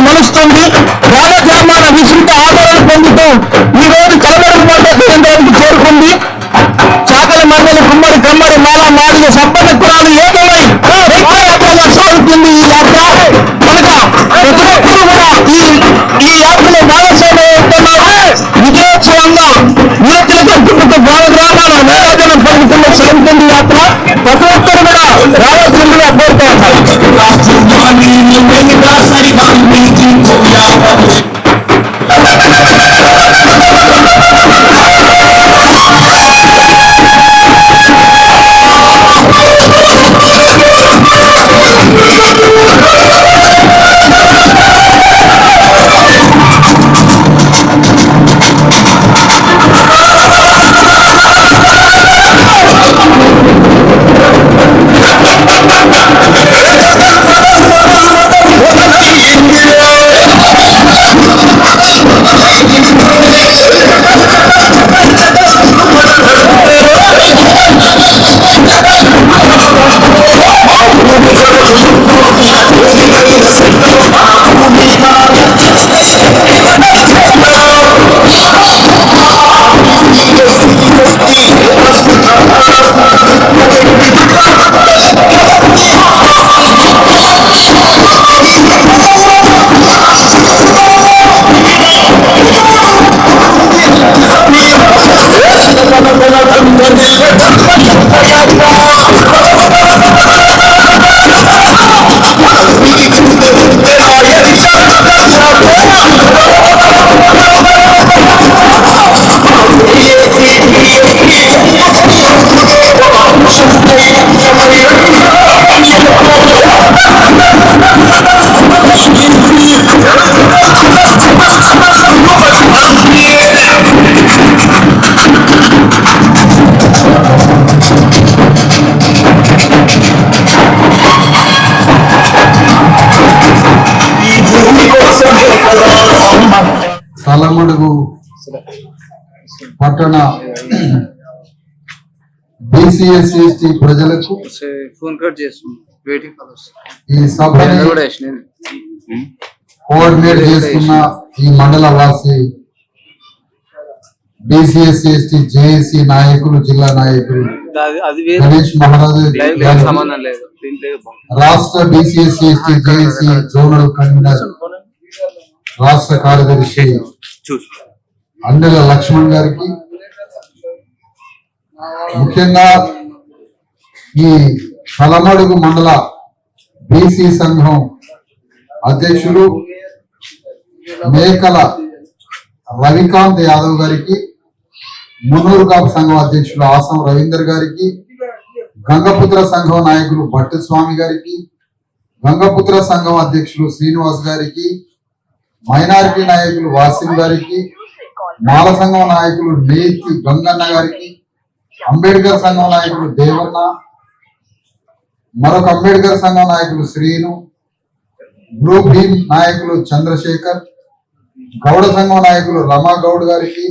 గా తలమడుగు పట్టణ BCs ST ప్రజలకు ఫోన్ కట్ ఈ సభని కోఆర్డినేట్ చేస్తున్న ఈ మండల వాసి బీసీఎస్ ఎస్టీ జేఏసీ నాయకులు జిల్లా నాయకులు. అది అది వేరే. గణేష్ మహారాజు. రాష్ట్ర BCs ST JAC zonal convener. రాష్ట్ర కార్యదర్శి అందెల లక్ష్మణ్ గారికి ముఖ్యంగా ఈ తలమడుగు మండల బీసీ సంఘం అధ్యక్షులు మేకల రవికాంత్ యాదవ్ గారికి మున్నూరు కాపు సంఘం అధ్యక్షులు ఆసం రవీందర్ గారికి గంగపుత్ర సంఘం నాయకులు భట్టు స్వామి గారికి గంగపుత్ర సంఘం అధ్యక్షులు శ్రీనివాస్ గారికి మైనారిటీ నాయకులు వాసిం గారికి మాల సంఘం నాయకులు నేతి గంగన్న గారికి అంబేద్కర్ సంఘం నాయకులు దేవన్న మరొక అంబేద్కర్ సంఘం నాయకులు శ్రీను బ్లూ భీమ్ నాయకులు చంద్రశేఖర్ గౌడ సంఘం నాయకులు రమా గౌడ్ గారికి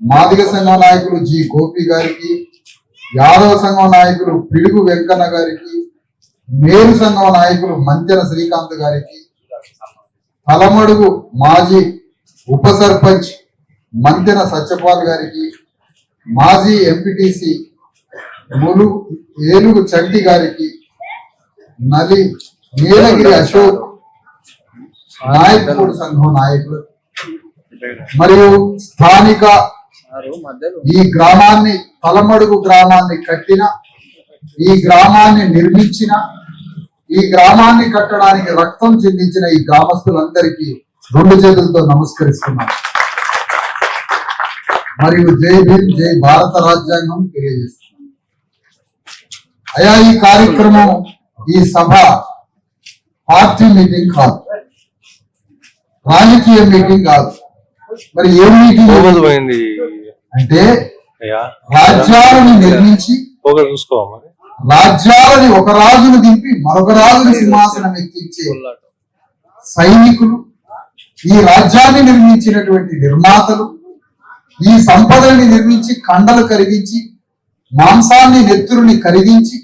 మాదిగ సంఘం నాయకులు జి గోపి గారికి యాదవ సంఘం నాయకులు పిడుగు వెంకన్న గారికి మేరు సంఘం నాయకులు మంచెన శ్రీకాంత్ గారికి తలమడుగు మాజీ ఉప సర్పంచ్ మంతెన సత్యపాల్ గారికి మాజీ ఎంపీటీసీ ములు ఏలుగు చంటి గారికి నలి నీలగిరి అశోక్ నాయకుడు సంఘం నాయకులు మరియు స్థానిక ఈ గ్రామాన్ని తలమడుగు గ్రామాన్ని కట్టిన ఈ గ్రామాన్ని నిర్మించిన ఈ గ్రామాన్ని కట్టడానికి రక్తం చెందించిన ఈ గ్రామస్తులందరికీ రెండు చేతులతో నమస్కరిస్తున్నాను మరియు జై భీమ్ జై భారత రాజ్యాంగం తెలియజేస్తున్నాను అయా ఈ కార్యక్రమం ఈ సభ పార్టీ మీటింగ్ కాదు. రాజకీయ మీటింగ్ కాదు. మరి ఏ మీటింగ్? అంటే రాజ్యాలను నిర్మించి పోగ చూసుకోవా మరి రాజ్యాలని ఒక రాజును దింపి మరొక రాజుని సింహాసనం ఎక్కించే సైనికులు ఈ రాజ్యాన్ని నిర్మించినటువంటి నిర్మాతలు ఈ సంపదలని నిర్మించి కండలు కరిగించి మాంసాన్ని నెత్తురుని కరిగించి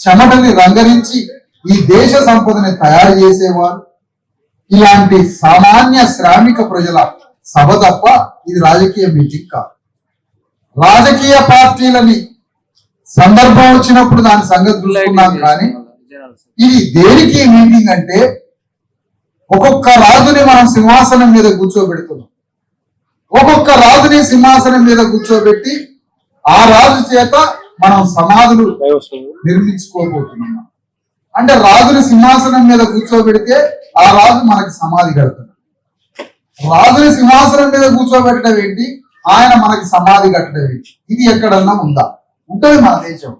చెమటని రంగరించి ఈ దేశ సంపదని తయారు చేసేవారు. ఇలాంటి సామాన్య శ్రామిక ప్రజల సభ తప్ప ఇది రాజకీయ మీటింగ్ కాదు. రాజకీయ పార్టీలని సందర్భం వచ్చినప్పుడు దాని సంగతి చూసుకున్నాం కానీ ఇది దేనికి మీటింగ్ అంటే ఒక్కొక్క రాజుని మనం సింహాసనం మీద కూర్చోబెడుతున్నాం. ఒక్కొక్క రాజుని సింహాసనం మీద కూర్చోబెట్టి ఆ రాజు చేత మనం సమాధులు నిర్మించుకోబోతున్నాం. అంటే రాజుని సింహాసనం మీద కూర్చోబెడితే ఆ రాజు మనకి సమాధి కడతాడు రాజుని సింహాసనం మీద కూర్చోబెట్టడం ఏంటి? ఆయన మనకి సమాధి కట్టడం ఏంటి? ఇది ఎక్కడన్నా ఉందా? ఉంటుంది మన దేశం.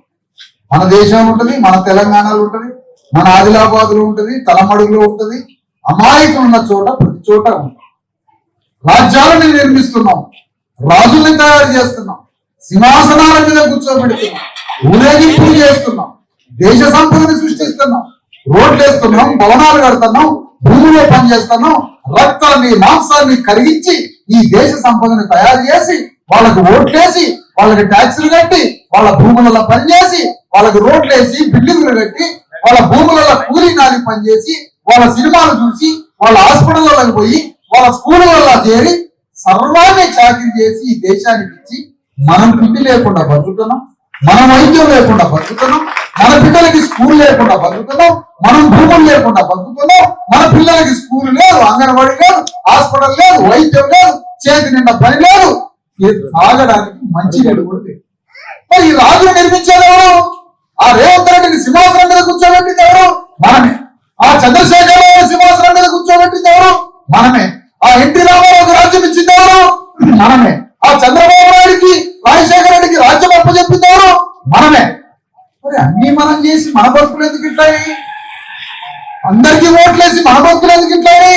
మన దేశం ఉంటది మన తెలంగాణలో ఉంటది మన ఆదిలాబాద్లో ఉంటది తలమడుగులో ఉంటది. అమాయకం ఉన్న చోట ప్రతి చోట ఉంటుంది రాజ్యాలను నిర్మిస్తున్నాం. రాజుల్ని తయారు చేస్తున్నాం. సింహాసనాల మీద కూర్చోబెడుతున్నాం. ఊరేగింపులు చేస్తున్నాం. దేశ సంపదని సృష్టిస్తున్నాం. రోడ్లు వేస్తున్నాం భవనాలు కడుతున్నాం భూమిలో పనిచేస్తున్నాం రక్తాన్ని మాంసాన్ని కరిగించి ఈ దేశ సంపదని తయారు చేసి వాళ్ళకు ఓట్లేసి వాళ్ళకి ట్యాక్సులు కట్టి వాళ్ళ భూములలో పనిచేసి వాళ్ళకి రోడ్లు వేసి బిల్డింగులు కట్టి వాళ్ళ భూములలో కూలీ నాలి పనిచేసి వాళ్ళ సినిమాలు చూసి వాళ్ళ హాస్పిటల్లోకి పోయి వాళ్ళ స్కూళ్ళలో చేరి సర్వాన్ని చాకరీ చేసి ఈ దేశానికి ఇచ్చి మనం తిండి లేకుండా బతుకుతున్నాం మనం వైద్యం లేకుండా బతుకుతున్నాం మన పిల్లలకి స్కూల్ లేకుండా బతుకుతున్నాం మనం భూములు లేకుండా బతుకుతున్నాం మన పిల్లలకి స్కూల్ లేదు అంగన్వాడీ లేదు హాస్పిటల్ లేదు వైద్యం లేదు చేతి నిండా పని లేదు. తాగడానికి మంచి నీళ్ళు కూడా మరి ఈ రాజును నిర్మించేది ఎవరు? ఆ రేవంత్ రెడ్డిని సింహాసనం మీద కూర్చోబెట్టింది ఎవరు? మనమే. ఆ చంద్రశేఖర సింహాసనం మీద కూర్చోబెట్టింది ఎవరు? మనమే. ఆ ఎన్టీ రామారావుకి రాజ్యం ఇచ్చింది ఎవరు? మనమే. ఆ చంద్రబాబు నాయుడికి రాజశేఖర రెడ్డికి రాజ్యం అప్పచెప్పింది ఎవరు? మనమే. మరి అన్ని మనం చేసి మన బతుకులు ఎందుకు ఇట్లాయి అందరికీ ఓట్లేసి మన బతుకులు ఎందుకు ఇట్లాయి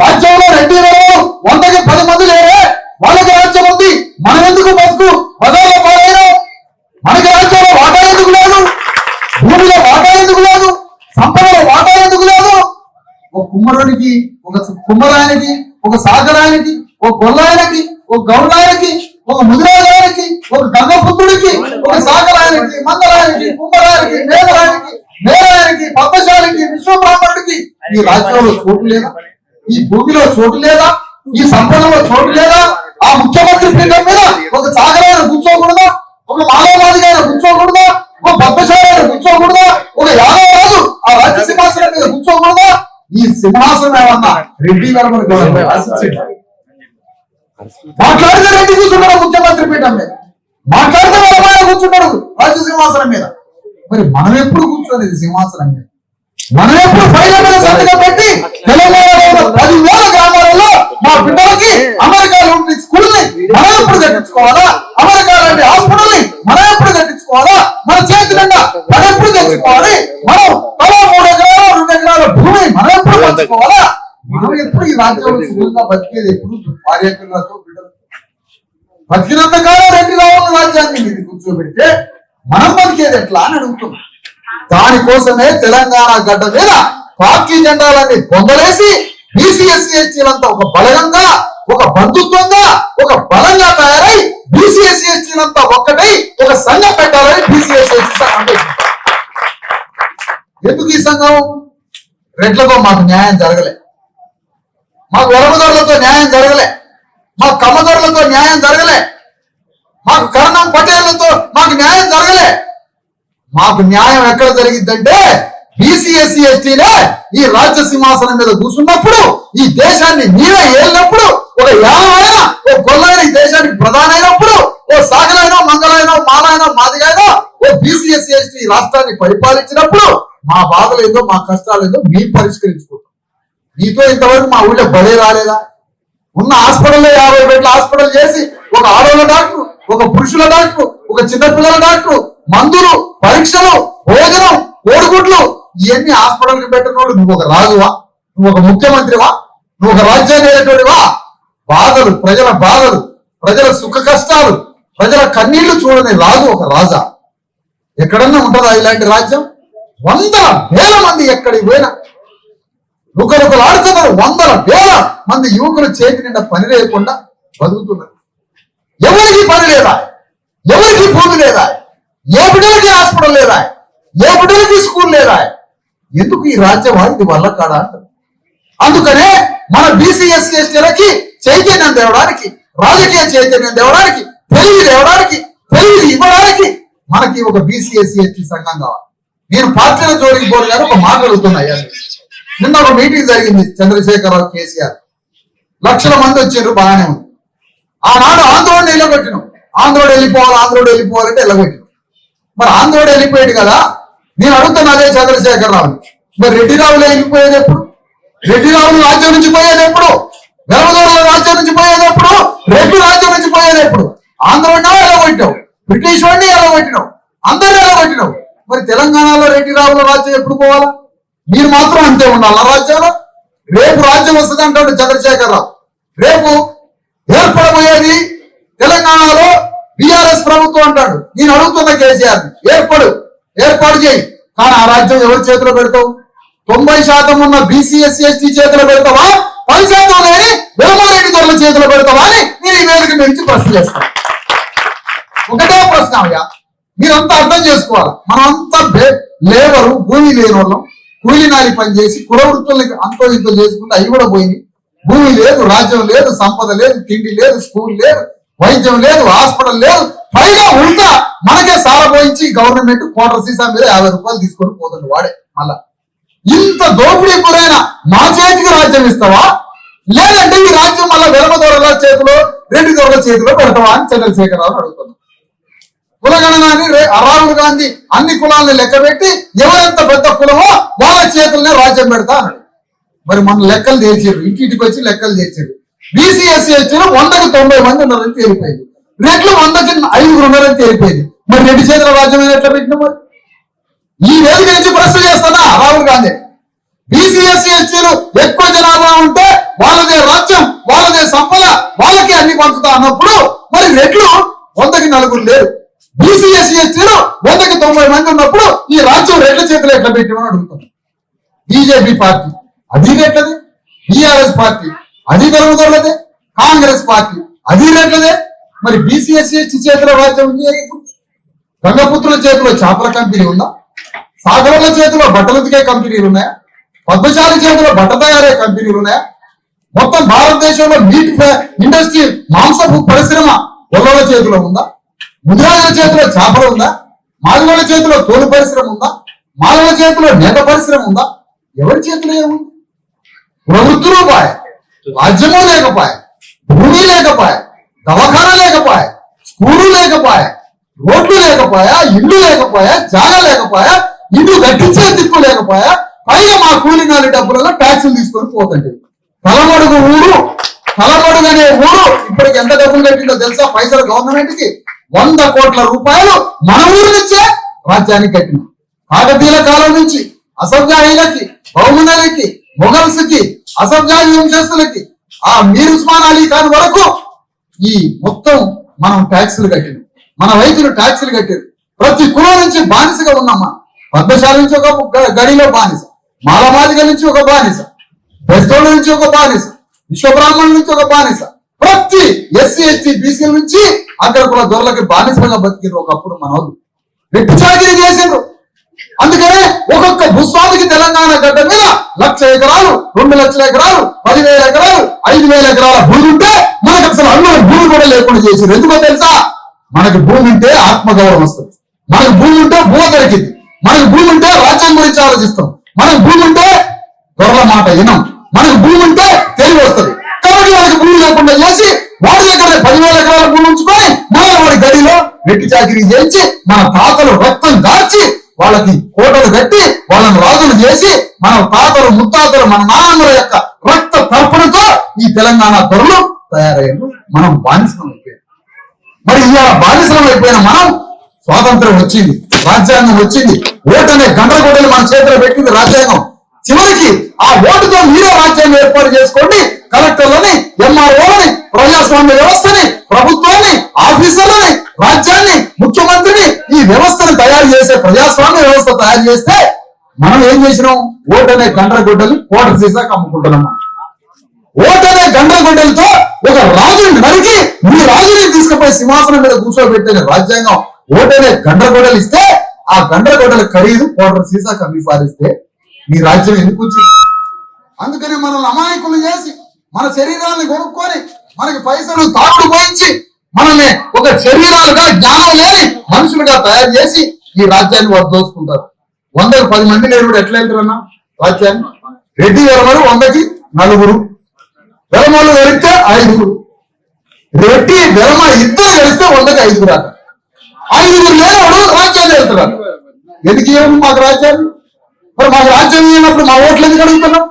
రాజ్యంలో రెడ్డి రావు వందకి పది మంది లేరే వాళ్ళకి రాజ్యం ఉంది మనం ఎందుకు బతుకు పదాల పాలైనా మనకి రాజ్యంలో వాటా ఎందుకు లేదు భూమిలో వాటా ఎందుకు లేదు సంపదలో వాటా ఎందుకు లేదు ఒక కుమ్మరుడికి ఒక కుంభరాయనికి ఒక సాగరాయనికి ఒక గొల్లాయనకి ఒక గౌడాయనకి ఒక ముదిరాజాయనికి ఒక గంగపుత్రుడికి ఒక సాగరాయనికి మంగళాయనికి కుమ్మరాయనికి మేఘరాయనికి మేఘాయనికి పద్మశాలికి విశ్వబ్రాహ్మణుడికి ఈ రాజ్యంలో చోటు లేదా? ఈ భూమిలో చోటు లేదా? ఈ సంపదలో చోటు లేదా? ఆ ముఖ్యమంత్రి పీఠం మీద ఒక సాగరాయన కూర్చోకూడదా? ఒక మానవవాదిగా ఆయన ఒక పద్మశాలి ఆయన కూర్చోకూడదా ఒక యాదవ రాజు ఆ రాజ్య సింహాసనం మీద కూర్చోకూడదా ఈ సింహాసనం ఏమన్నా? రెడ్డి రాసిచ్చిండ్రా? మాట్లాడితే రెడ్డి కూర్చున్నాడు ముఖ్యమంత్రి పీఠం మీద. మాట్లాడితే వరమాయ కూర్చున్నాడు రాజ్య సింహాసనం మీద. మరి మనం ఎప్పుడు కూర్చోలేదు సింహాసనం మీద? మనం ఎప్పుడు ఫైళ్ళ మీద సంతకం పెట్టి తెలంగాణలో ఉన్న పదివేల గ్రామాలలో మా బిడ్డలకి అమెరికా లాంటి స్కూల్ని మనం ఎప్పుడు కట్టించుకోవాలా? అమెరికా లాంటి హాస్పిటల్ని మనం ఎప్పుడు కట్టించుకోవాలా? మన చేతి నిండా మనం ఎప్పుడు తెచ్చుకోవాలి? మనం తలా మూడు ఎకరాలు రెండు ఎకరాల భూమి మనం ఎప్పుడు ఈ రాజ్యంలో సుఖంగా బతికేది? ఎప్పుడు భార్య పిల్లలతో బిడ్డలతో బతికినంత కాలం రెడ్డి రావుల రాజ్యాన్ని మీద కూర్చోబెడితే మనం బతికేది ఎట్లా అని అడుగుతున్నాం. దానికోసమే తెలంగాణ గడ్డ మీద పార్టీ జెండాలన్నీ పొందలేసి బీసీ ఎస్సీ ఎస్టీలంతా ఒక బలగంగా ఒక బంధుత్వంగా ఒక బలంగా తయారై బీసీ ఎస్సీ ఎస్టీలంతా ఒక్కటై ఒక సంఘం పెట్టాలని బీసీ ఎస్సీ ఎస్టీ. ఎందుకు ఈ సంఘం? రెడ్లతో మాకు న్యాయం జరగలే. మాకు వరమదొరలతో న్యాయం జరగలే. మాకు కమ్మదొరలతో న్యాయం జరగలే. మాకు కరణం పటేళ్ళతో మాకు న్యాయం జరగలే. మాకు న్యాయం ఎక్కడ జరిగిందంటే బీసీ ఎస్సీ ఎస్టీలే ఈ రాజ్య సింహాసనం మీద కూర్చున్నప్పుడు ఈ దేశాన్ని మీరే ఏలినప్పుడు ఒక యావైనా ఓ గొల్లైన ఈ దేశానికి ప్రధానమైనప్పుడు ఓ సాగలైనా మంగళైనా మాలైనా మాదిగైనా ఓ బీసీ ఎస్సీ ఎస్టీ ఈ రాష్ట్రాన్ని పరిపాలించినప్పుడు మా బాధలు ఏదో మా కష్టాలు ఏదో మీ పరిష్కరించుకుంటాం. మీతో ఇంతవరకు మా ఊళ్ళో బడే రాలేదా? ఉన్న హాస్పిటల్లో యాభై బెడ్ల హాస్పిటల్ చేసి ఒక ఆడవాళ్ళ డాక్టర్ ఒక పురుషుల డాక్టర్ ఒక చిన్నపిల్లల డాక్టర్ మందులు పరీక్షలు భోజనం కోడిగుడ్లు ఇవన్నీ హాస్పిటల్కి పెట్టినోడు నువ్వు ఒక రాజువా? నువ్వు ఒక ముఖ్యమంత్రివా? నువ్వు ఒక రాజ్యాన్ని బాధలు ప్రజల బాధలు ప్రజల సుఖ కష్టాలు ప్రజల కన్నీళ్ళు చూడని రాజు ఒక రాజా. ఎక్కడన్నా ఉంటుందా ఇలాంటి రాజ్యం? వందల వేల మంది ఎక్కడికి పోయినా. ఒకరొకరు ఆడుతున్నారు వందల వేల మంది యువకులు చేతి నిండా పని లేకుండా బతుకుతున్నారు. ఎవరికి పని లేదా? ఎవరికి భూమి లేదా? ఏ బిడ్డలకి హాస్పిటల్ లేదా? ఏ బిడ్డలకి స్కూల్ లేదా? ఎందుకు ఈ రాజ్యం ఇది వల్ల కాడా అంటారు? అందుకనే మన బీసీఎస్సీ ఎస్టీలకి చైతన్యం తేవడానికి రాజకీయ చైతన్యం తేవడానికి తెలివి తేవడానికి తెలివి ఇవ్వడానికి మనకి ఒక బీసీ ఎస్టీ సంఘం కావాలి. నేను పార్టీల జోడికి పోరు కానీ ఒక మాట అడుగుతున్నా నిన్న ఒక మీటింగ్ జరిగింది చంద్రశేఖరరావు కేసీఆర్. లక్షల మంది వచ్చారు బాగానే ఉంది. ఆనాడు ఆంధ్రోడు నిలబెట్టినాం. ఆంధ్రోడు వెళ్ళిపోవాలి ఆంధ్రోడు వెళ్ళిపోవాలంటే వెళ్ళగొట్టినాం మరి ఆంధ్రోడు వెళ్ళిపోయాడు కదా? నేను అడుగుతున్నా అదే చంద్రశేఖరరావు మరి రెడ్డిరావులు వెళ్ళిపోయేది ఎప్పుడు? రెడ్డిరావులు రాజ్యం నుంచి పోయేది ఎప్పుడు? వెలమదూరుల రాజ్యం నుంచి పోయేది ఎప్పుడు? రెడ్డి రాజ్యం నుంచి పోయేది ఎప్పుడు? ఆంధ్రోడినా ఎలగొట్టావు బ్రిటిష్ వాడిని ఎలాగొట్టినావు అందరూ ఎలాగొట్టినావు మరి తెలంగాణలో రెడ్డి రావుల రాజ్యం ఎప్పుడు పోవాలా? మీరు మాత్రం అంతే ఉండాలి. ఆ రాజ్యంలో రేపు రాజ్యం వస్తుంది అంటాడు చంద్రశేఖరరావు రేపు ఏర్పడబోయేది తెలంగాణలో బిఆర్ఎస్ ప్రభుత్వం అంటాడు. నేను అడుగుతున్న కేసీఆర్ ఏర్పడు. ఏర్పాటు చేయి. కానీ ఆ రాజ్యం ఎవరి చేతిలో పెడతావు? తొంభై శాతం ఉన్న బీసీఎస్సీ ఎస్టీ చేతిలో పెడతావా? పది శాతం లేని వేమారెడ్డి దొరల చేతిలో పెడతావా అని నేను ఈ వేదిక నుంచి ప్రశ్న చేస్తాను. ఒకటే ప్రశ్న అయ్యా. మీరంతా అర్థం చేసుకోవాలి. మనమంతా బే- లేబరు భూమి లేని వాళ్ళం కూలి నాలి పని చేసి కుల వృత్తుల్ని అంతో ఇంతో చేసుకుంటే అవి కూడా పోయింది. భూమి లేదు రాజ్యం లేదు సంపద లేదు తిండి లేదు స్కూల్ లేదు వైద్యం లేదు హాస్పిటల్ లేదు. పైగా ఉల్టా మనకే సారపోయించి గవర్నమెంట్ కోటర్ సీసా మీద యాభై రూపాయలు తీసుకొని పోతుంది వాడే. మళ్ళా. ఇంత దోపిడీ గురైన మా చేతికి రాజ్యం ఇస్తావా? లేదంటే ఈ రాజ్యం మళ్ళా వెలమ దొరల చేతిలో రెడ్డి దొరల చేతిలో పెడతావా అని చంద్రశేఖరరావు అడుగుతున్నాం కులగణనాన్ని రాహుల్ గాంధీ అన్ని కులాలను లెక్కబెట్టి ఎవరెంత పెద్ద కులమో వాళ్ళ చేతులనే రాజ్యం పెడతా అన్నాడు. మరి మన లెక్కలు తెరిచారు ఇంటింటికి వచ్చి లెక్కలు తెరిచారు బీసీ ఎస్సీ వచ్చారు వందకు తొంభై మంది ఉన్నారని తేలిపోయింది. రెడ్లు వందకి ఐదుగురు ఉన్నారని తేలిపోయింది. మరి రెండు చేతుల రాజ్యం ఎట్లా పెట్టిన మరి? ఈ వేదిక నుంచి ప్రశ్న చేస్తానా రాహుల్ గాంధీ? బీసీ ఎస్సీ ఎస్టీలు ఎక్కువ జనాభా ఉంటే వాళ్ళదే రాజ్యం వాళ్ళదే సంపద వాళ్ళకి అన్ని పంచుతా అన్నప్పుడు మరి రెడ్లు వందకి నలుగురు లేరు. బీసీ ఎస్సీ ఎస్టీలు వందకి తొంభై మంది ఉన్నప్పుడు ఈ రాజ్యం రెడ్ల చేతులు ఎట్లా పెట్టిమని అడుగుతారు బీజేపీ పార్టీ అది రెట్లదే బీఆర్ఎస్ పార్టీ అది కలుగుదొరలదే కాంగ్రెస్ పార్టీ అది రెట్లదే? మరి బీసీ ఎస్సీ ఎస్టీ చేతుల రాజ్యం గంగపుత్రుల చేతిలో చేపల కంపెనీ ఉందా? సాగరుల చేతిలో బట్టలు ఉతికే కంపెనీలు ఉన్నాయా? పద్మశాలి చేతిలో బట్ట తయారే కంపెనీలు ఉన్నాయా? మొత్తం భారతదేశంలో మీట్ ఇండస్ట్రీ మాంసపు పరిశ్రమ ఎవరి చేతిలో ఉందా? ముదిరాజుల చేతిలో చేపలు ఉందా? మాధవుల చేతిలో తోలు పరిశ్రమ ఉందా? మాలల చేతిలో నేత పరిశ్రమ ఉందా? ఎవరి చేతిలో ఏముంది? ప్రవృత్తులు పాయ రాజ్యము లేకపోయా భూమి లేకపోయా దవాఖాన లేకపోయా స్కూలు లేకపోయా రోడ్లు లేకపోయా ఇల్లు లేకపోయా జాగ లేకపోయా ఇల్లు కట్టించే దిక్కు లేకపోయా పైగా మా కూలి నాలుగు డబ్బులలో ట్యాక్సులు తీసుకొని పోతండి. తలమడుగు ఊరు. తలమడుగు అనే ఊరు. ఇప్పటికి ఎంత డబ్బులు కట్టిందో తెలుసా? పైసలు గవర్నమెంట్కి వంద కోట్ల రూపాయలు మన ఊరు నుంచే రాజ్యానికి కట్టిన. కాకతీయుల కాలం నుంచి అసబ్జాహీలకి బహుమనులకి మొఘల్స్కి అసబ్జాహీ వంశస్థులకి ఆ మీర్ ఉస్మాన్ అలీ ఖాన్ వరకు ఈ మొత్తం మనం ట్యాక్సులు కట్టినాం. మన రైతులు ట్యాక్సులు కట్టారు. ప్రతి కులం నుంచి బానిసగా ఉన్నామా? పద్మశాల నుంచి ఒక గడిలో బానిస. మాలమాదిగ నుంచి ఒక బానిస. బెస్తోళ్ళ నుంచి ఒక బానిస. విశ్వబ్రాహ్మణుల నుంచి ఒక బానిస. ప్రతి ఎస్సీ ఎస్టీ బీసీల నుంచి అక్కడ కూడా దొరలకి బానిసలుగా బతికిరు ఒకప్పుడు మన వాళ్ళు చేసిండ్రు. అందుకనే ఒక్కొక్క భూస్వామికి తెలంగాణ గడ్డ మీద లక్ష ఎకరాలు రెండు లక్షల ఎకరాలు పదివేల ఎకరాలు ఐదు వేల ఎకరాల భూమి ఉంటే మనకు అసలు అన్నుల భూమి కూడా లేకుండా చేసారు ఎందుకో తెలుసా? మనకి భూమి ఉంటే ఆత్మగౌరవం వస్తుంది. మనకు భూమి ఉంటే భూమ దొరికింది. మనకు భూమి ఉంటే రాజ్యం గురించి ఆలోచిస్తాం. మనకు భూమి ఉంటే దొరల మాట వినం. మనకు భూమి ఉంటే తెలివి వస్తుంది. కాబట్టి మనకి భూమి లేకుండా చేసి వాడి దగ్గర పదివేల ఎకరాలు భూమి ఉంచుకొని మన వాడి గడిలో వెట్టి చాకిరి చేయించి మన తాతలు రక్తం దాచి వాళ్ళకి కోటలు కట్టి వాళ్ళని రాజులు చేసి మన తాతలు ముత్తాతలు మన నాన్నల యొక్క రక్త తర్పణతో ఈ తెలంగాణ దొరలు తయారయ్యారు మనం బానిసలం అయిపోయాం. మరి ఇవాళ బానిసలం అయిపోయిన మనం స్వాతంత్రం వచ్చింది రాజ్యాంగం వచ్చింది. ఓటు అనే గండ్రగొడ్డలు మన చేతిలో పెట్టింది రాజ్యాంగం. చివరికి ఆ ఓటుతో మీరే రాజ్యాంగం ఏర్పాటు చేసుకోండి. కలెక్టర్లని ఎంఆర్ఓలని ప్రజాస్వామ్య వ్యవస్థని ప్రభుత్వాన్ని ఆఫీసర్లని రాజ్యాన్ని ముఖ్యమంత్రిని ఈ వ్యవస్థను తయారు చేసే ప్రజాస్వామ్య వ్యవస్థ తయారు చేస్తే మనం ఏం చేసినాం? ఓటు అనే గండ్రగుడ్డలు కోట సీసాకు అమ్ముకుంటున్నాం. ఓటు అనే గండ్రగుడ్డలతో ఒక రాజుని నరికి మీ రాజుని తీసుకుపోయి సింహాసనం మీద కూర్చోబెట్టిన రాజ్యాంగం ఓటు అనే గండ్రగొడ్డలు ఇస్తే ఆ గండ్రగొడ్డల ఖరీదు కోటర్ సీసా కమ్మి పారిస్తే మీ రాజ్యం ఎందుకు వచ్చింది? అందుకని మనల్ని అమాయకులు చేసి మన శరీరాన్ని కొనుక్కొని మనకి పైసలు తాగుడు పోయించి మనల్ని ఒక శరీరాలుగా జ్ఞానం లేని మనుషులుగా తయారు చేసి ఈ రాజ్యాన్ని వారు దోచుకుంటారు. వందకు పది మంది లేరు ఎట్లా వెళ్తారన్నా రాజ్యాన్ని? రెడ్డి వెరమరు వందకి నలుగురు. వెరమలు వెళితే ఐదుగురు. రెడ్డి వెరమ ఇద్దరు కలిస్తే వందకి ఐదుగురు ఐదుగురు లేనప్పుడు రాజ్యాన్ని వెళ్తున్నారు. ఎందుకు ఇవ్వము మాకు రాజ్యాన్ని? మరి మాకు రాజ్యం ఇవ్వనప్పుడు మా ఓట్లు ఎందుకు అడుగుతున్నాం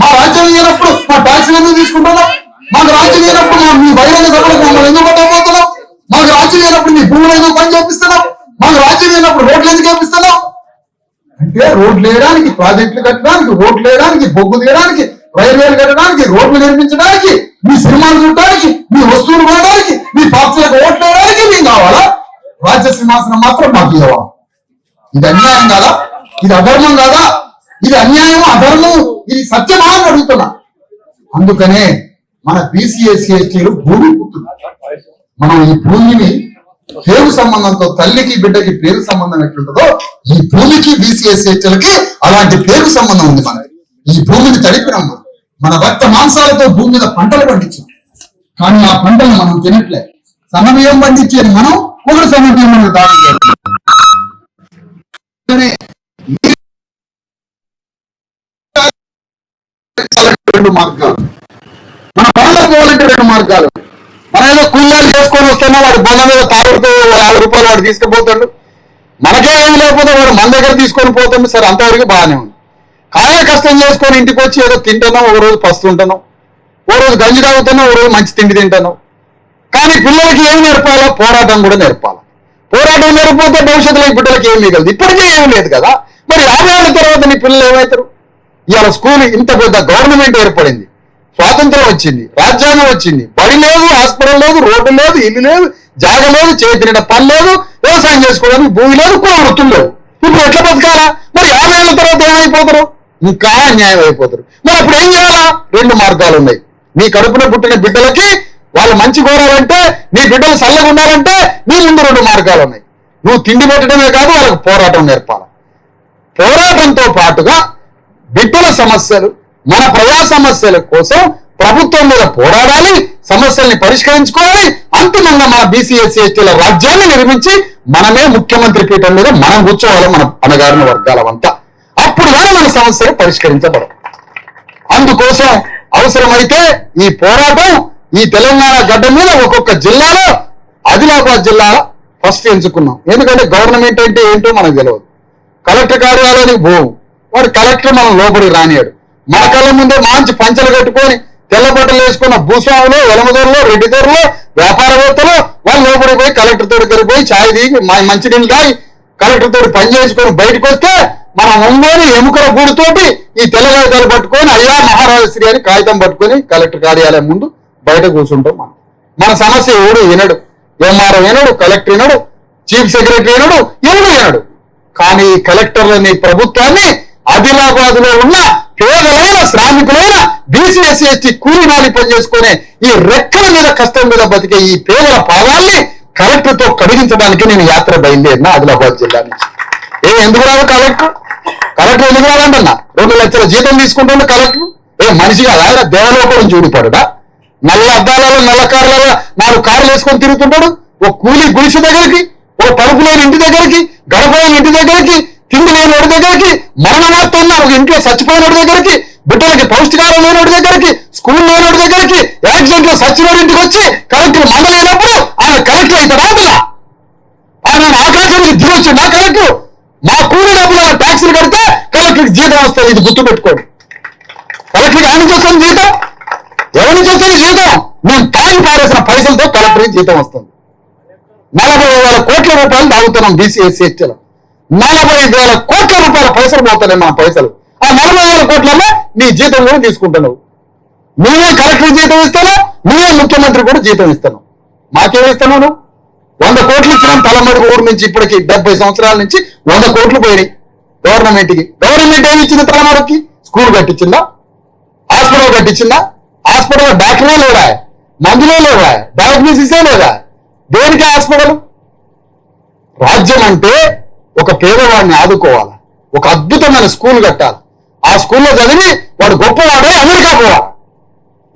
మా రాజ్యం ఇవ్వనప్పుడు మా ట్యాక్స్ ఎందుకు తీసుకుంటున్నాం మాకు రాజ్యం ఇవ్వనప్పుడు మా మీ బహిరంగ సభలకు మమ్మల్ని ఎందుకు పట్టబోతున్నాం మాకు రాజ్యం ఇవ్వనప్పుడు మీ భూములు ఎందుకు పని చేపిస్తున్నాం మాకు రాజ్యం ఇవ్వనప్పుడు రోడ్లు ఎందుకు వేపిస్తున్నాం అంటే రోడ్లు వేయడానికి ప్రాజెక్టులు కట్టడానికి రోడ్లు వేయడానికి బొగ్గు తీయడానికి రైల్వేలు కట్టడానికి రోడ్లు నిర్మించడానికి మీ సినిమాలు చూడడానికి మీ వస్తువులు కొనడానికి మీ పార్టీలకు ఓట్లు వేయడానికి మేము కావాలా? రాజ్య సింహాసనం మాత్రం మాకు ఇవ్వాలి ఇది అన్యాయం కాదా? ఇది అధర్మం కాదా? ఇది అన్యాయం అధర్మం? ఇది సత్యమా అని అడుగుతున్నా. అందుకనే మన బీసీఎస్సీ ఎస్టీలు భూమి పుత్రులు. మనం ఈ భూమిని పేరు సంబంధంతో తల్లికి బిడ్డకి పేరు సంబంధం ఎట్లుంటుందో ఈ భూమికి బీసీఎస్సీ అలాంటి పేరు సంబంధం ఉంది మనకి ఈ భూమిని తడిపినాం మన రక్త మాంసాలతో భూమి మీద పంటలు పండించాం. కానీ ఆ పంటలు మనం తినట్లే. సమన్వయం పండించే మనం కూడా సమన్వయం మనం దాడి రెండు మార్గాలు. మన పనులకు పోవాలంటే రెండు మార్గాలు. మనం కూలీలు చేసుకొని వస్తున్నా వాడు బొమ్మ మీద తాగుడుతూ యాభై రూపాయలు వాడు తీసుకుపోతాడు. మనకే ఏం లేకపోతే వాడు మన దగ్గర తీసుకొని పోతాడు సరే అంతవరకు బాగానే ఉంది. కాయ కష్టం చేసుకొని ఇంటికి వచ్చి ఏదో తింటున్నాం ఒక రోజు పస్తుంటాను ఓ రోజు గంజి తాగుతున్నాం ఓ రోజు మంచి తిండి తింటాను కానీ పిల్లలకి ఏం నేర్పాలో? పోరాటం కూడా నేర్పాలి? పోరాటం నేర్పకపోతే భవిష్యత్తులో ఈ బిడ్డలకి ఏం మిగలదు. ఇప్పటికే ఏం లేదు కదా. మరి యాభై ఏళ్ళ తర్వాత నీ పిల్లలు ఏమవుతారు? ఇవాళ స్కూల్ ఇంత పెద్ద గవర్నమెంట్ ఏర్పడింది. స్వాతంత్రం వచ్చింది రాజ్యాంగం వచ్చింది. బడి లేదు హాస్పిటల్ లేదు రోడ్డు లేదు ఇల్లు లేదు జాగ లేదు చేతిన పని లేదు వ్యవసాయం చేసుకోవడానికి భూమి లేదు కుల వృత్తులు లేవు. ఇప్పుడు ఎట్లా బతకాలా? మరి యాభై తర్వాత ఏమైపోతారు? ఇంకా అన్యాయం అయిపోతారు. మరి అప్పుడు ఏం చేయాలా? రెండు మార్గాలు ఉన్నాయి. మీ కడుపున పుట్టిన బిడ్డలకి వాళ్ళు మంచి కోరాలంటే నీ బిడ్డలు చల్లగా ఉండాలంటే నీ ముందు రెండు మార్గాలు ఉన్నాయి. నువ్వు తిండి పెట్టడమే కాదు వాళ్ళకి పోరాటం నేర్పాలి. పోరాటంతో పాటుగా బిడ్డల సమస్యలు మన ప్రజా సమస్యల కోసం ప్రభుత్వం మీద పోరాడాలి సమస్యల్ని పరిష్కరించుకోవాలి అంతిమంగా మన బీసీఎస్సీ ఎస్టీల రాజ్యాన్ని నిర్మించి మనమే ముఖ్యమంత్రి పీఠం మీద మనం కూర్చోవాలి మన అనగారిన వర్గాలమంతా అప్పుడు కానీ మన సమస్యలు పరిష్కరించబడవు. అందుకోసం అవసరమైతే ఈ పోరాటం ఈ తెలంగాణ గడ్డ మీద ఒక్కొక్క జిల్లాలో ఆదిలాబాద్ జిల్లా ఫస్ట్ ఎంచుకున్నాం. ఎందుకంటే గవర్నమెంట్ అంటే ఏంటో మనకు తెలియదు కలెక్టర్ కార్యాలయానికి పోవు. వాడు కలెక్టర్ మనం లోపలికి రానియాడు. మన కళ్ళ ముందే మంచి పంచలు కట్టుకొని తెల్లబట్టలు వేసుకున్న భూస్వాములు వెలమదొరలు రెడ్డిదొరలు వ్యాపారవేత్తలు వాళ్ళు లోపలికి పోయి కలెక్టర్ తోటి దగ్గరికి పోయి ఛాయ్ దిగి మా మంచినీళ్ళు తాగి కలెక్టర్ తోటి పని చేసుకొని బయటకు వస్తే మన ఒంగోని ఎముకల గూడుతోటి ఈ తెల్ల పట్టుకొని అయ్యా మహారాజశ్రీ అని కాగితం పట్టుకొని కలెక్టర్ కార్యాలయం ముందు బయట కూర్చుంటాం మనం. మన సమస్య ఎవడు వినడు. ఎంఆర్ఓ వినడు కలెక్టర్ వినడు చీఫ్ సెక్రటరీ వినడు ఎవడు వినడు. కానీ కలెక్టర్లని ప్రభుత్వాన్ని ఆదిలాబాద్లో ఉన్న పేదలైన శ్రామికులైన బీసీ ఎస్సీ ఎస్టీ కూలి నాలి చేసుకునే ఈ రెక్కల మీద కష్టం మీద బతికే ఈ పేదల పాదాల్ని కలెక్టర్తో కడిగించడానికి నేను యాత్ర బయలుదేరిన ఆదిలాబాద్ జిల్లా నుంచి. ఏ ఎందుకు రాదు కలెక్టర్? కలెక్టర్ ఎందుకు రాదంటన్నా రెండు లక్షల జీతం తీసుకుంటున్న కలెక్టర్. ఏ మనిషి కాదా ఆయన దేవలోకం చూడిపడుడా నల్ల అద్దాలలో నల్ల కార్లలో నాలుగు కార్లు వేసుకొని తిరుగుతుంటాడు. ఓ కూలి గుడిసె దగ్గరికి ఓ తలుపు ఇంటి దగ్గరికి గడపలేని ఇంటి దగ్గరికి తిండి వాడి దగ్గరికి మరణ వార్త ఉన్న ఒక ఇంట్లో చచ్చిపోయిన వాడి దగ్గరికి బిడ్డలకి పౌష్టికారం లేని వాడి దగ్గరికి స్కూల్ లేని వాడి దగ్గరికి యాక్సిడెంట్లో చచ్చిన ఇంటికి వచ్చి కలెక్టర్ మందమైనప్పుడు ఆయన కలెక్టర్ అవుతాడా అంటారా ఆయన ఆకాశానికి దిగొచ్చు నా కలెక్టర్ మా కూలి డబ్బులు ట్యాక్సీలు కడితే కలెక్టర్కి జీతం వస్తుంది ఇది గుర్తుపెట్టుకోండి. కలెక్టర్కి ఆయన వస్తుంది జీతం? ఎవరి నుంచి వస్తుంది జీతం? మేము తాగి పారేసిన పైసలతో కలెక్టర్కి జీతం వస్తుంది. నలభై వేల కోట్ల రూపాయలు తాగుతున్నాం బీసీఎస్సీ ఎస్టీలో నలభై వేల కోట్ల రూపాయల పైసలు పోతున్నాయి మా పైసలు. ఆ నలభై వేల కోట్లలో నీ జీతం కూడా తీసుకుంటున్నావు. నువ్వే కలెక్టర్ జీతం ఇస్తాను నువ్వే ముఖ్యమంత్రి కూడా జీతం ఇస్తాను మాకేం నువ్వు? వంద కోట్లు ఇచ్చినాం తలమడుగు ఊరు నుంచి ఇప్పటికి డెబ్బై సంవత్సరాల నుంచి వంద కోట్లు పోయినాయి. గవర్నమెంట్కి గవర్నమెంట్ ఏమి ఇచ్చింది తలమడుగుకి? స్కూల్ కట్టించిందా? హాస్పిటల్ కట్టించిందా? హాస్పిటల్ డాక్టరే లేడా మందులే లేవా డయాగ్నోసిసే లేదా? దేనికి హాస్పిటల్? రాజ్యం అంటే ఒక పేదవాడిని ఆదుకోవాలి. ఒక అద్భుతమైన స్కూల్ కట్టాలి. ఆ స్కూల్లో చదివి వాడు గొప్పవాడే అమెరికా పోవాలి.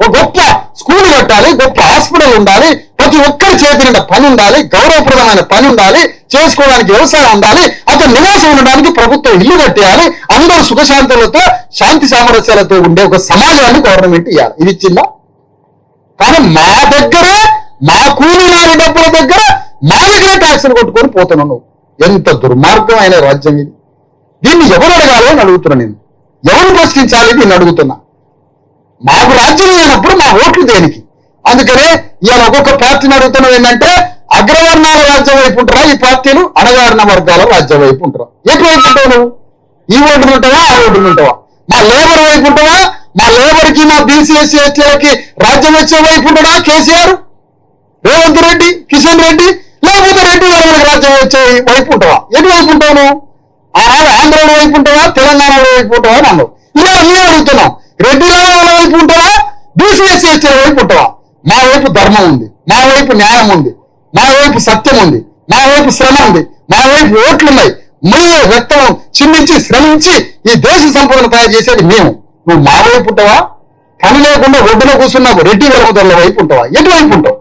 ఒక గొప్ప స్కూల్ కట్టాలి గొప్ప హాస్పిటల్ ఉండాలి ప్రతి ఒక్కరి చేతి నిండా పని ఉండాలి గౌరవప్రదమైన పని ఉండాలి చేసుకోవడానికి వ్యవసాయం ఉండాలి అతను నివాసం ఉండడానికి ప్రభుత్వం ఇల్లు కట్టేయాలి అందరూ సుఖశాంతులతో శాంతి సామరస్యాలతో ఉండే ఒక సమాజాన్ని గవర్నమెంట్ ఇవ్వాలి ఇది ఇచ్చిందా కానీ మా దగ్గరే మా కూలీనారి డబ్బుల దగ్గర మా దగ్గర ట్యాక్సులు కొట్టుకొని పోతున్నావు నువ్వు ఎంత దుర్మార్గమైన రాజ్యం ఇది? దీన్ని ఎవరు అడగాలి అని అడుగుతున్నా నేను. ఎవరు ప్రశ్నించాలి దీన్ని అడుగుతున్నా. మాకు రాజ్యం లేనప్పుడు మా ఓట్లు దేనికి? అందుకనే ఇవాళ ఒక్కొక్క పార్టీని అడుగుతున్నాం ఏంటంటే అగ్రవర్ణాల రాజ్యం వైపు ఉంటారా? ఈ పార్టీలు అణగారిన వర్గాల రాజ్యం వైపు ఉంటారా? ఎటు వైపు ఉంటావు నువ్వు? ఈ ఓటును ఉంటావా ఆ ఓటును ఉంటావా మా లేబర్ వైపు ఉంటావా? మా లేబర్కి మా బీసీ ఎస్సీ ఎస్టీలకి రాజ్యం వచ్చే వైపు ఉంటాడా? కేసీఆర్? రేవంత్ రెడ్డి? కిషన్ రెడ్డి? లేకపోతే రెడ్డి వాళ్ళకి రాజ్యం వచ్చే వైపు ఉంటావా? ఎటు వైపు ఉంటావు నువ్వు? ఆనాడు ఆంధ్రలో వైపు ఉంటావా? తెలంగాణలో వైపు ఉంటావా అని అన్నావు. ఇలా మేము అడుగుతున్నాం రెడ్డి వాళ్ళ వైపు ఉంటావా? బీసీఎస్సీ ఎస్టీల వైపు ఉంటావా? మా వైపు ధర్మం ఉంది. మా వైపు న్యాయం ఉంది. మా వైపు సత్యం ఉంది. మా వైపు శ్రమ ఉంది. మా వైపు ఓట్లు ఉన్నాయి మేము రక్తం చిందించి శ్రమించి ఈ దేశ సంపదను తయారు చేసేది మేము. నువ్వు మా వైపు ఉంటావా? పని లేకుండా ఒడ్డున కూర్చున్నావు. రెడ్డి వెలమదొల్ల వైపు ఉంటావా? ఎటువైపు ఉంటావు?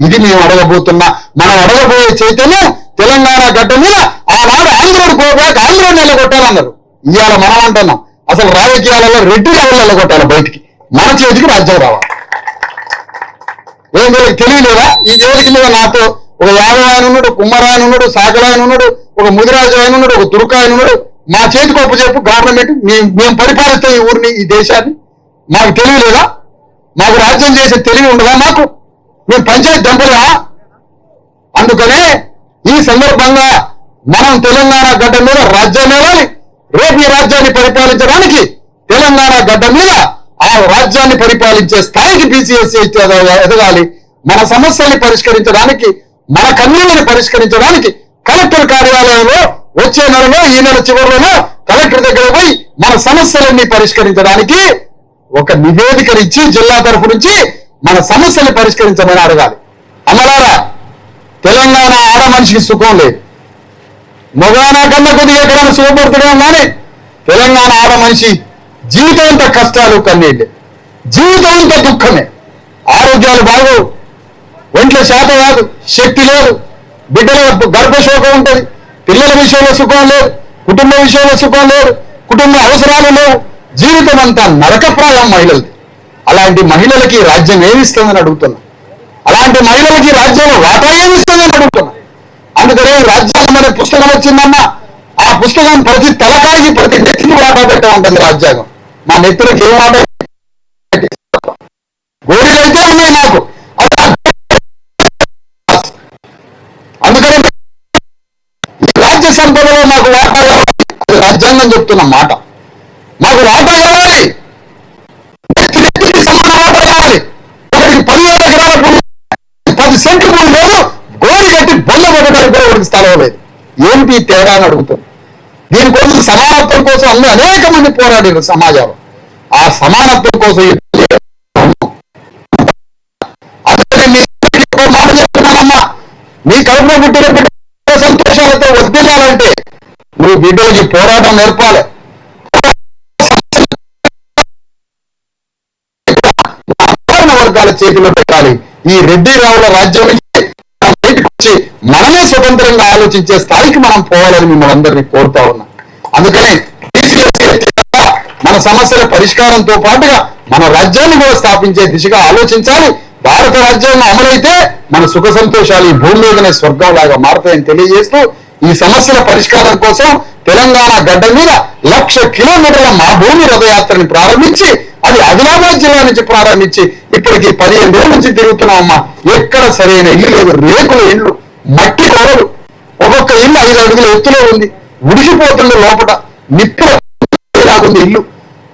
ఇది మేము అడగబోతున్నా మనం అడగబోయే చైతన్యం తెలంగాణ గడ్డ మీద ఆనాడు ఆంధ్రుడు పోగాక ఆంధ్రుడు నిలగొట్టాలన్నారు. ఇవాళ మనం అంటున్నాం అసలు రాజకీయాలలో రెడ్డి లెవెల్ నిలగొట్టాలి బయటికి. మన చేతికి రాజ్యం రావాలి. ఏం వీళ్ళకి తెలియలేదా? ఈ చేతికి మీద నాతో ఒక యాదవ ఆయన ఉన్నాడు కుమ్మరాయన ఉన్నాడు సాగరాయన ఉన్నాడు ఒక ముదిరాజు ఆయన ఉన్నాడు ఒక తురుక ఆయన ఉన్నాడు. మా చేతికి ఒప్పు చెప్పు గవర్నమెంట్ మేము మేము పరిపాలిస్తాం ఈ ఊరిని ఈ దేశాన్ని. మాకు తెలియలేదా? మాకు రాజ్యం చేసే తెలివి ఉండదా మాకు? మేము పంచాయతీ దంపలేమా అందుకనే ఈ సందర్భంగా మనం తెలంగాణ గడ్డ మీద రాజ్యం ఇవ్వాలి రేపు ఈ రాజ్యాన్ని పరిపాలించడానికి తెలంగాణ గడ్డ మీద ఆ రాజ్యాన్ని పరిపాలించే స్థాయికి బీసీఎస్సీ ఎదగాలి. మన సమస్యల్ని పరిష్కరించడానికి మన కన్నీళ్ళని పరిష్కరించడానికి కలెక్టర్ కార్యాలయంలో వచ్చే నెలలో ఈ నెల చివరిలో కలెక్టర్ దగ్గర పోయి మన సమస్యలన్నీ పరిష్కరించడానికి ఒక నివేదికనిచ్చి జిల్లా తరఫు నుంచి మన సమస్యల్ని పరిష్కరించమని అడగాలి. అమ్మలారా తెలంగాణ ఆడ మనిషికి సుఖం లేదు. మొగానా కన్నా కొద్దిగా ఎక్కడైనా సుఖపడుతున్నాం కానీ తెలంగాణ ఆడ మనిషి జీవితం అంతా కష్టాలు కన్నీళ్ళే జీవితం అంతా దుఃఖమే. ఆరోగ్యాలు బాగు ఒంట్లో శాత కాదు శక్తి లేదు. బిడ్డల గర్భశోకం ఉంటుంది. పిల్లల విషయంలో సుఖం లేదు. కుటుంబ విషయంలో సుఖం లేదు. కుటుంబ అవసరాలు లేవు. జీవితం అంతా నరకప్రాయం మహిళలది. అలాంటి మహిళలకి రాజ్యం ఏమిస్తుందని అడుగుతున్నా. అలాంటి మహిళలకి రాజ్యం వాటా ఏమిస్తుందని అడుగుతున్నా. అందుకనే రాజ్యాంగం అనే పుస్తకం వచ్చిందన్న ఆ పుస్తకం ప్రతి తలకాయకి ప్రతి నెత్తికి వాటా పెట్టా ఉంటుంది రాజ్యాంగం. మా నెత్తులకు ఏం వాటా గోడీలు అయితే ఉన్నాయి నాకు అందుకని రాజ్యసభలో నాకు వాటా అది రాజ్యాంగం చెప్తున్న మాట మాకు వాటా కావాలి నెత్తి నెత్తికి సమాన వాటా కావాలి ఒకరికి పదివేల ఎకరాల భూమి పది సెంట్లు భూమి లేదు గోడి కట్టి బొల్ల పెట్టడానికి కూడా ఏమిటి తేడా అని అడుగుతుంది దీనికోసం సమానత్వం కోసం అన్ని అనేక మంది పోరాడారు సమాజంలో. ఆ సమానత్వం కోసం మాట చెప్తున్నానమ్మా. మీ కడుపులో పుట్టిన సంతోషాలతో వర్దిల్లాలంటే నువ్వు బిడ్డలకి పోరాటం నేర్పాలి. వర్గాల చేతిలో పెట్టాలి. ఈ రెడ్డి రావుల రాజ్యం నుంచి వచ్చి మనమే స్వతంత్రంగా ఆలోచించే స్థాయికి మనం పోవాలని మిమ్మల్ని అందరినీ కోరుతా ఉన్నా. అందుకని మన సమస్యల పరిష్కారంతో పాటుగా మన రాజ్యాన్ని కూడా స్థాపించే దిశగా ఆలోచించాలి. భారత రాజ్యాంగం అమలైతే మన సుఖ సంతోషాలు ఈ భూమి మీదనే స్వర్గం లాగా మారుతాయని తెలియజేస్తూ ఈ సమస్యల పరిష్కారం కోసం తెలంగాణ గడ్డ మీద లక్ష కిలోమీటర్ల మా భూమి రథయాత్రని ప్రారంభించి అది ఆదిలాబాద్ జిల్లా నుంచి ప్రారంభించి ఇప్పటికి పదిహేను రోజుల నుంచి తిరుగుతున్నామమ్మా ఎక్కడ సరైన ఇల్లు లేదు రేకుల ఇల్లు మట్టి గోడలు ఒక్కొక్క ఇల్లు ఐదు అడుగుల ఎత్తులో ఉంది. ఉడికిపోతుంది లోపల నిప్పుల ఇల్లు.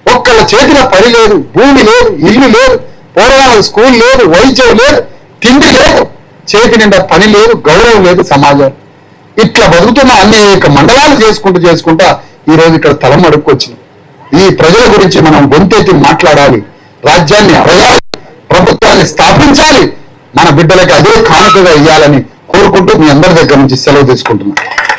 ఒక్కళ్ళ చేతిలో పని లేదు భూమి లేదు ఇల్లు లేదు పోరాటం స్కూల్ లేదు వైద్యం లేదు తిండి లేదు చేతి నిండా పని లేదు గౌరవం లేదు సమాజం. ఇట్లా బతుకుతున్న అనేక మండలాలు చేసుకుంటూ చేసుకుంటా ఈ రోజు ఇక్కడ తలం అడుక్కొచ్చింది ఈ ప్రజల గురించి మనం గొంతెత్తి మాట్లాడాలి. రాజ్యాన్ని అడగాలి ప్రభుత్వాన్ని స్థాపించాలి. మన బిడ్డలకి అదే కానుకగా ఇవ్వాలని కోరుకుంటూ మీ అందరి దగ్గర నుంచి సెలవు తీసుకుంటున్నాను.